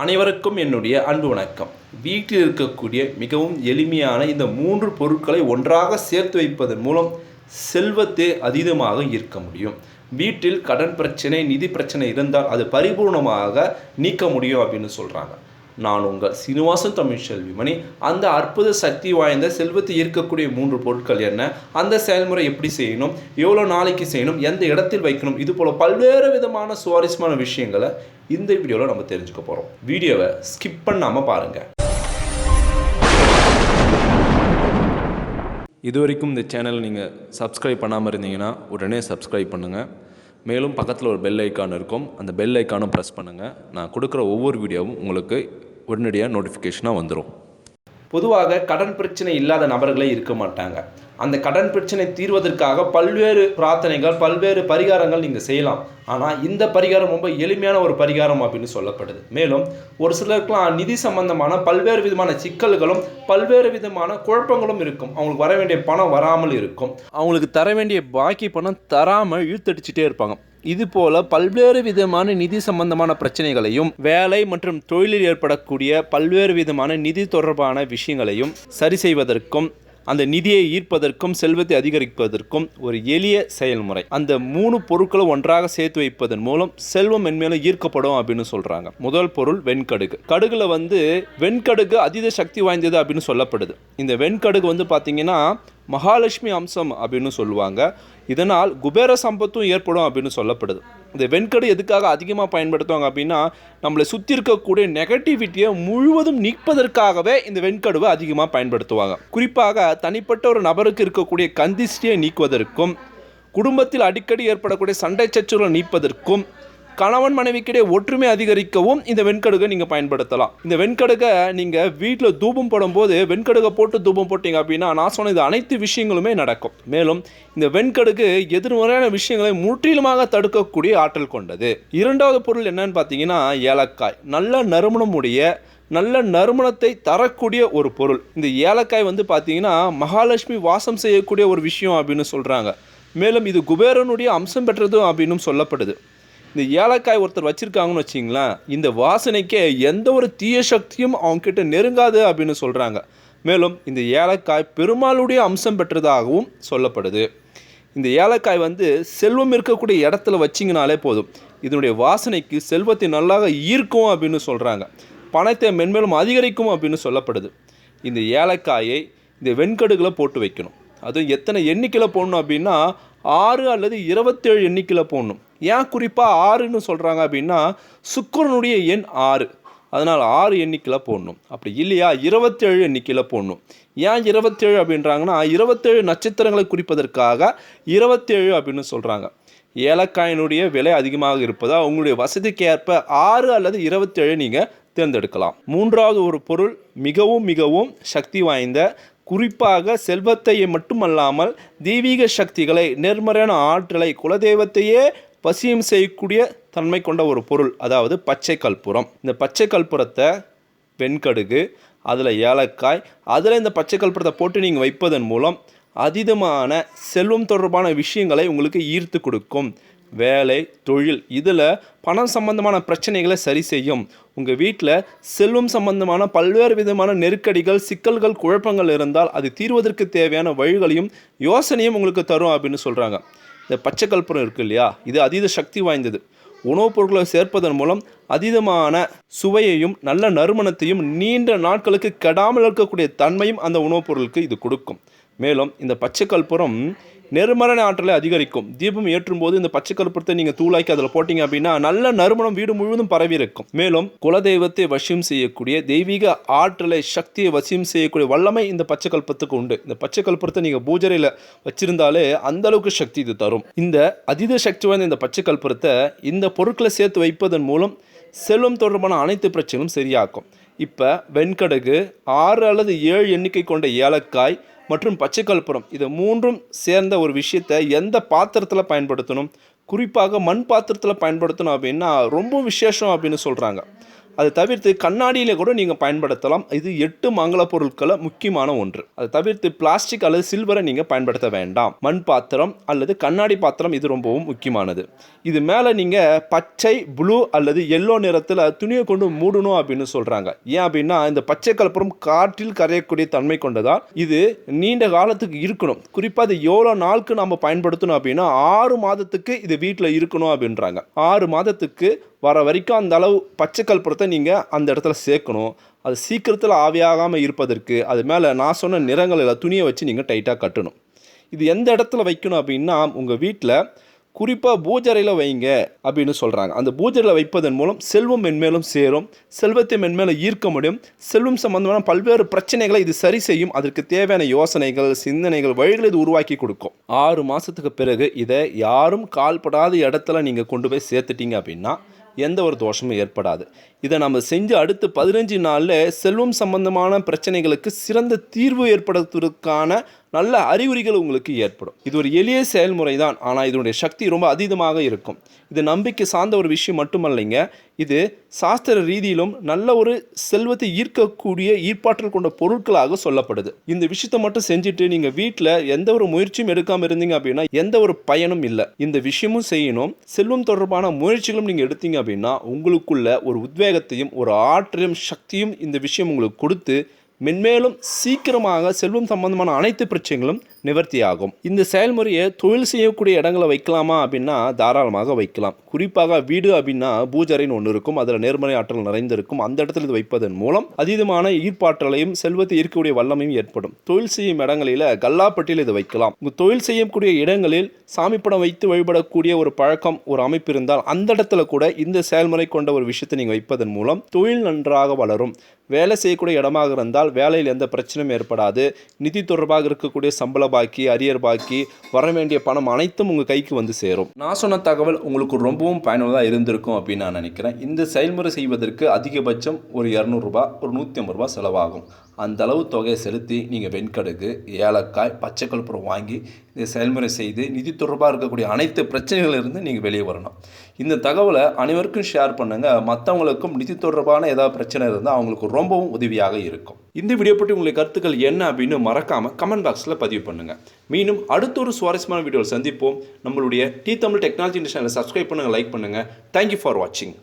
அனைவருக்கும் என்னுடைய அன்பு வணக்கம். வீட்டில் இருக்கக்கூடிய மிகவும் எளிமையான இந்த மூன்று பொருட்களை ஒன்றாக சேர்த்து வைப்பதன் மூலம் செல்வத்தை அதீதமாக ஈர்க்க முடியும். வீட்டில் கடன் பிரச்சனை நிதி பிரச்சனை இருந்தால் அது பரிபூர்ணமாக நீக்க முடியும் அப்படின்னு சொல்கிறாங்க நான் உங்கள் சீனிவாசன் தமிழ் செல்வி மணி அந்த அற்புத சக்தி வாய்ந்த செல்வத்தை ஈர்க்கக்கூடிய மூன்று பொருட்கள் என்ன? அந்த செயல்முறை எப்படி செய்யணும்? எவ்வளோ நாளைக்கு செய்யணும்? எந்த இடத்தில் வைக்கணும்? இது போல் பல்வேறு விதமான சுவாரஸ்யமான விஷயங்களை இந்த வீடியோவில் நம்ம தெரிஞ்சுக்க போகிறோம் வீடியோவை ஸ்கிப் பண்ணாமல் பாருங்கள் இது வரைக்கும் இந்த சேனல் நீங்கள் சப்ஸ்கிரைப் பண்ணாமல் இருந்தீங்கன்னா உடனே சப்ஸ்கிரைப் பண்ணுங்கள் மேலும் பக்கத்தில் ஒரு பெல் ஐக்கான் இருக்கும். அந்த பெல் ஐக்கானும் ப்ரெஸ் பண்ணுங்கள் நான் கொடுக்குற ஒவ்வொரு வீடியோவும் உங்களுக்கு உடனடியாக நோட்டிஃபிகேஷனாக வந்துடும் பொதுவாக கடன் பிரச்சனை இல்லாத நபர்களே இருக்க மாட்டாங்க. அந்த கடன் பிரச்சனை தீர்வதற்காக பல்வேறு பிரார்த்தனைகள் பல்வேறு பரிகாரங்கள் நீங்கள் செய்யலாம். ஆனால் இந்த பரிகாரம் ரொம்ப எளிமையான ஒரு பரிகாரம் அப்படின்னு சொல்லப்படுது. மேலும் ஒரு சிலருக்குலாம் நிதி சம்பந்தமான பல்வேறு விதமான சிக்கல்களும் பல்வேறு விதமான குழப்பங்களும் இருக்கும். அவங்களுக்கு வர வேண்டிய பணம் வராமல் இருக்கும். அவங்களுக்கு தர வேண்டிய பாக்கி பணம் தராமல் இழுத்தடிச்சிட்டே இருப்பாங்க. இது போல பல்வேறு விதமான நிதி சம்பந்தமான பிரச்சனைகளையும் வேலை மற்றும் தொழிலில் ஏற்படக்கூடிய பல்வேறு விதமான நிதி தொடர்பான விஷயங்களையும் சரி செய்வதற்கும் அந்த நிதியை ஈர்ப்பதற்கும் செல்வத்தை அதிகரிப்பதற்கும் ஒரு எளிய செயல்முறை. அந்த மூணு பொருட்களும் ஒன்றாக சேர்த்து வைப்பதன் மூலம் செல்வம் மென்மேலும் ஈர்க்கப்படும் அப்படின்னு சொல்றாங்க. முதல் பொருள் வெண்கடுகு. கடுகுல வந்து வெண்கடுகு அதீத சக்தி வாய்ந்தது அப்படின்னு சொல்லப்படுது. இந்த வெண்கடுகு வந்து பார்த்தீங்கன்னா மகாலட்சுமி அம்சம் அப்படின்னு சொல்லுவாங்க. இதனால் குபேர சம்பத்தும் ஏற்படும் அப்படின்னு சொல்லப்படுது. இந்த வெண்கடு எதுக்காக அதிகமாக பயன்படுத்துவாங்க அப்படின்னா நம்மளை சுற்றி இருக்கக்கூடிய நெகட்டிவிட்டியை முழுவதும் நீக்குவதற்காகவே இந்த வெண்கடுவை அதிகமாக பயன்படுத்துவாங்க. குறிப்பாக தனிப்பட்ட ஒரு நபருக்கு இருக்கக்கூடிய கந்திஷ்டியை நீக்குவதற்கும் குடும்பத்தில் அடிக்கடி ஏற்படக்கூடிய சண்டை சச்சுரலை நீப்பதற்கும் கணவன் மனைவிக்கிடையே ஒற்றுமை அதிகரிக்கவும் இந்த வெண்கடுகை நீங்கள் பயன்படுத்தலாம். இந்த வெண்கடுகை நீங்கள் வீட்டில் தூபம் போடும்போது வெண்கடுகை போட்டு தூபம் போட்டீங்க அப்படின்னா நான் சொன்ன இது அனைத்து விஷயங்களுமே நடக்கும். மேலும் இந்த வெண்கடுகு எதிர்மறையான விஷயங்களை முற்றிலுமாக தடுக்கக்கூடிய ஆற்றல் கொண்டது. இரண்டாவது பொருள் என்னன்னு பார்த்தீங்கன்னா ஏலக்காய். நல்ல நறுமணம் உடைய நல்ல நறுமணத்தை தரக்கூடிய ஒரு பொருள். இந்த ஏலக்காய் வந்து பார்த்தீங்கன்னா மகாலட்சுமி வாசம் செய்யக்கூடிய ஒரு விஷயம் அப்படின்னு சொல்கிறாங்க மேலும் இது குபேரனுடைய அம்சம் பெற்றதும் அப்படின்னும் சொல்லப்படுது. இந்த ஏலக்காய் ஒருத்தர் வச்சுருக்காங்கன்னு வச்சிங்களேன் இந்த வாசனைக்கே எந்த ஒரு தீய சக்தியும் அவங்கக்கிட்ட நெருங்காது அப்படின்னு சொல்கிறாங்க மேலும் இந்த ஏலக்காய் பெருமாளுடைய அம்சம் பெற்றதாகவும் சொல்லப்படுது. இந்த ஏலக்காய் வந்து செல்வம் இருக்கக்கூடிய இடத்துல வச்சிங்கனாலே போதும். இதனுடைய வாசனைக்கு செல்வத்தை நல்லாக ஈர்க்கும் அப்படின்னு சொல்கிறாங்க பணத்தை மென்மேலும் அதிகரிக்கும் அப்படின்னு சொல்லப்படுது. இந்த ஏலக்காயை இந்த வெண்கடுகளை போட்டு வைக்கணும். அதுவும் எத்தனை எண்ணிக்கையில் போடணும் அப்படின்னா ஆறு அல்லது இருபத்தேழு எண்ணிக்கையில் போடணும். ஏன் குறிப்பாக ஆறுன்னு சொல்கிறாங்க அப்படின்னா சுக்கிரனுடைய எண் ஆறு. அதனால் ஆறு எண்ணிக்கையில் போடணும். அப்படி இல்லையா? இருபத்தேழு எண்ணிக்கையில் போடணும். ஏன் இருபத்தேழு அப்படின்றாங்கன்னா இருபத்தேழு நட்சத்திரங்களை குறிப்பதற்காக இருபத்தேழு அப்படின்னு சொல்கிறாங்க ஏலக்காயினுடைய விலை அதிகமாக இருப்பதால் உங்களுடைய வசதிக்கு ஏற்ப ஆறு அல்லது இருபத்தேழு நீங்கள் தேர்ந்தெடுக்கலாம். மூன்றாவது ஒரு பொருள் மிகவும் மிகவும் சக்தி வாய்ந்த குறிப்பாக செல்வத்தை மட்டுமல்லாமல் தெய்வீக சக்திகளை நேர்மறையான ஆற்றலை குலதெய்வத்தையே வசியம் செய்யக்கூடிய தன்மை கொண்ட ஒரு பொருள் அதாவது பச்சை கற்பூரம். இந்த பச்சை கற்பூரத்தை வெண்கடுகு அதில் ஏலக்காய் அதில் இந்த பச்சை கற்பூரத்தை போட்டு நீங்கள் வைப்பதன் மூலம் அதீதமான செல்வம் தொடர்பான விஷயங்களை உங்களுக்கு ஈர்த்து கொடுக்கும். வேலை தொழில் இதில் பணம் சம்பந்தமான பிரச்சனைகளை சரி செய்யும். உங்கள் வீட்டில் செல்வம் சம்பந்தமான பல்வேறு விதமான நெருக்கடிகள் சிக்கல்கள் குழப்பங்கள் இருந்தால் அது தீர்வதற்கு தேவையான வழிகளையும் யோசனையும் உங்களுக்கு தரும் அப்படின்னு சொல்கிறாங்க இந்த பச்சை கற்பூரம் இருக்கு இல்லையா? இது அதீத சக்தி வாய்ந்தது. உணவுப் பொருட்களை சேர்ப்பதன் மூலம் அதீதமான சுவையையும் நல்ல நறுமணத்தையும் நீண்ட நாட்களுக்கு கெடாமல் இருக்கக்கூடிய தன்மையும் அந்த உணவுப் பொருளுக்கு இது கொடுக்கும். மேலும் இந்த பச்சை கற்பூரம் நெருமரண ஆற்றலை அதிகரிக்கும். தீபம் ஏற்றும் போது இந்த பச்சை கருப்பத்தை நீங்கள் தூளாக்கி அதில் போட்டீங்க அப்படின்னா நல்ல நறுமணம் வீடு முழுவதும் பரவி இருக்கும். மேலும் குலதெய்வத்தை வசியம் செய்யக்கூடிய தெய்வீக ஆற்றலை சக்தியை வசியம் செய்யக்கூடிய வல்லமை இந்த பச்சை கல்பத்துக்கு உண்டு. இந்த பச்சை கல்பத்தை நீங்கள் பூஜரையில் வச்சிருந்தாலே அந்த அளவுக்கு சக்தி இது தரும். இந்த அதீத சக்தி வாய்ந்த இந்த பச்சை கற்பூரத்தை இந்த பொருட்களை சேர்த்து வைப்பதன் மூலம் செல்வம் தொடர்பான அனைத்து பிரச்சனைகளும் சரியாக்கும் இப்போ வெண்கடகு ஆறு அல்லது ஏழு எண்ணிக்கை கொண்ட ஏலக்காய் மற்றும் பச்சை கற்பூரம் இது மூன்றும் சேர்ந்த ஒரு விஷயத்தை எந்த பாத்திரத்தில் பயன்படுத்தணும்? குறிப்பாக மண் பாத்திரத்தில் பயன்படுத்தணும் அப்படின்னா ரொம்ப விசேஷம் அப்படின்னு சொல்கிறாங்க அதை தவிர்த்து கண்ணாடியில் கூட நீங்கள் பயன்படுத்தலாம். இது எட்டு மங்கள பொருட்களை முக்கியமான ஒன்று. அதை தவிர்த்து பிளாஸ்டிக் அல்லது சில்வரை நீங்கள் பயன்படுத்த வேண்டாம். மண் பாத்திரம் அல்லது கண்ணாடி பாத்திரம் இது ரொம்பவும் முக்கியமானது. இது மேலே நீங்கள் பச்சை ப்ளூ அல்லது எல்லோ நிறத்தில் துணியை கொண்டு மூடணும் அப்படின்னு சொல்கிறாங்க ஏன் அப்படின்னா இந்த பச்சை கலப்பரம் காற்றில் கரையக்கூடிய தன்மை கொண்டதால் இது நீண்ட காலத்துக்கு இருக்கணும். குறிப்பாக அது எவ்வளோ நாளுக்கு நம்ம பயன்படுத்தணும் அப்படின்னா ஆறு மாதத்துக்கு இது வீட்டில் இருக்கணும் அப்படின்றாங்க. ஆறு மாதத்துக்கு வர வரைக்கும் அந்த அளவு பச்சை கற்பூரத்தை நீங்கள் அந்த இடத்துல சேர்க்கணும். அது சீக்கிரத்தில் ஆவியாகாமல் இருப்பதற்கு அது மேலே நான் சொன்ன நிறங்களில் துணியை வச்சு நீங்கள் டைட்டாக கட்டணும். இது எந்த இடத்துல வைக்கணும் அப்படின்னா உங்கள் வீட்டில் குறிப்பாக பூஜரையில் வைங்க அப்படின்னு சொல்கிறாங்க அந்த பூஜரையில் வைப்பதன் மூலம் செல்வம் மென்மேலும் சேரும் செல்வத்தை மென்மேலும் ஈர்க்க முடியும். செல்வம் சம்பந்தமான பல்வேறு பிரச்சனைகளை இது சரி செய்யும். அதற்கு தேவையான யோசனைகள் சிந்தனைகள் வழிகளை இது உருவாக்கி கொடுக்கும். ஆறு மாதத்துக்கு பிறகு இதை யாரும் கால்படாத இடத்துல நீங்கள் கொண்டு போய் சேர்த்துட்டீங்க அப்படின்னா எந்த ஒரு தோஷமும் ஏற்படாது. இதை நம்ம செஞ்சு அடுத்து பதினஞ்சு நாளில் செல்வம் சம்பந்தமான பிரச்சனைகளுக்கு சிறந்த தீர்வு ஏற்படுத்துவதற்கான நல்ல அறிகுறிகள் உங்களுக்கு ஏற்படும். இது ஒரு எளிய செயல்முறை தான் ஆனால் இதனுடைய சக்தி ரொம்ப அதீதமாக இருக்கும். இது நம்பிக்கை சார்ந்த ஒரு விஷயம் மட்டுமல்லைங்க. இது சாஸ்திர ரீதியிலும் நல்ல ஒரு செல்வத்தை ஈர்க்கக்கூடிய ஈர்ப்பாற்றல் கொண்ட பொருட்களாக சொல்லப்படுது. இந்த விஷயத்தை மட்டும் செஞ்சுட்டு நீங்கள் வீட்டில் எந்த ஒரு முயற்சியும் எடுக்காமல் இருந்தீங்க அப்படின்னா எந்த ஒரு பயனும் இல்லை. இந்த விஷயமும் செய்யணும். செல்வம் தொடர்பான முயற்சிகளும் நீங்கள் எடுத்தீங்க அப்படின்னா உங்களுக்குள்ள ஒரு உத்வேகத்தையும் ஒரு ஆற்றலையும் சக்தியும் இந்த விஷயம் உங்களுக்கு கொடுத்து மென்மேலும் சீக்கிரமாக செல்வம் சம்பந்தமான அனைத்து பிரச்சனைகளும் நிவர்த்தியாகும். இந்த செயல்முறையை தொழில் செய்யக்கூடிய இடங்களை வைக்கலாமா அப்படின்னா தாராளமாக வைக்கலாம். குறிப்பாக வீடு அப்படின்னா பூஜரைன்னு ஒன்று இருக்கும். அதில் நேர்மறை ஆற்றல் நிறைந்திருக்கும். அந்த இடத்துல இது வைப்பதன் மூலம் அதீதமான ஈர்ப்பாற்றலையும் செல்வத்தை ஈர்க்கக்கூடிய வல்லமையும் ஏற்படும். தொழில் செய்யும் இடங்களில் கல்லாப்பட்டியில் இது வைக்கலாம். தொழில் செய்யக்கூடிய இடங்களில் சாமி படம் வைத்து வழிபடக்கூடிய ஒரு பழக்கம் ஒரு அமைப்பு இருந்தால் அந்த இடத்துல கூட இந்த செயல்முறை கொண்ட ஒரு விஷயத்தை நீங்கள் வைப்பதன் மூலம் தொழில் நன்றாக வளரும். வேலை செய்யக்கூடிய இடமாக இருந்தால் வேலையில் எந்த பிரச்சனையும் ஏற்படாது. நிதி தொடர்பாக இருக்கக்கூடிய சம்பள பாக்கி அரியர் பாக்கி வர வேண்டிய பணம் அனைத்தும் உங்கள் கைக்கு வந்து சேரும். நான் சொன்ன தகவல் உங்களுக்கு ரொம்பவும் பயனுள்ளதாக இருந்திருக்கும் அப்படின்னு நான் நினைக்கிறேன். இந்த செயல்முறை செய்வதற்கு அதிகபட்சம் ஒரு இரநூறுபா ஒரு நூற்றி ஐம்பது ரூபா செலவாகும். அந்த அளவு தொகையை செலுத்தி நீங்கள் வெண்கடுகு ஏலக்காய் பச்சை கற்பூரம் வாங்கி இந்த செயல்முறை செய்து நிதி தொடர்பாக இருக்கக்கூடிய அனைத்து பிரச்சனைகளிலிருந்து நீங்கள் வெளியே வரணும். இந்த தகவலை அனைவருக்கும் ஷேர் பண்ணுங்கள் மற்றவங்களுக்கும் நிதி தொடர்பான ஏதாவது பிரச்சனை இருந்தால் அவங்களுக்கு ரொம்பவும் உதவியாக இருக்கும். இந்த வீடியோ பற்றி உங்களுடைய கருத்துக்கள் என்ன அப்படின்னு மறக்காமல் கமெண்ட் பாக்ஸில் பதிவு பண்ணுங்கள் மீண்டும் அடுத்த ஒரு சுவாரஸ்யமான வீடியோவில் சந்திப்போம். நம்மளுடைய டி தமிழ் டெக்னாலஜி சேனலை சப்ஸ்கிரைப் பண்ணுங்கள் லைக் பண்ணுங்கள் தேங்க்யூ ஃபார் வாட்சிங்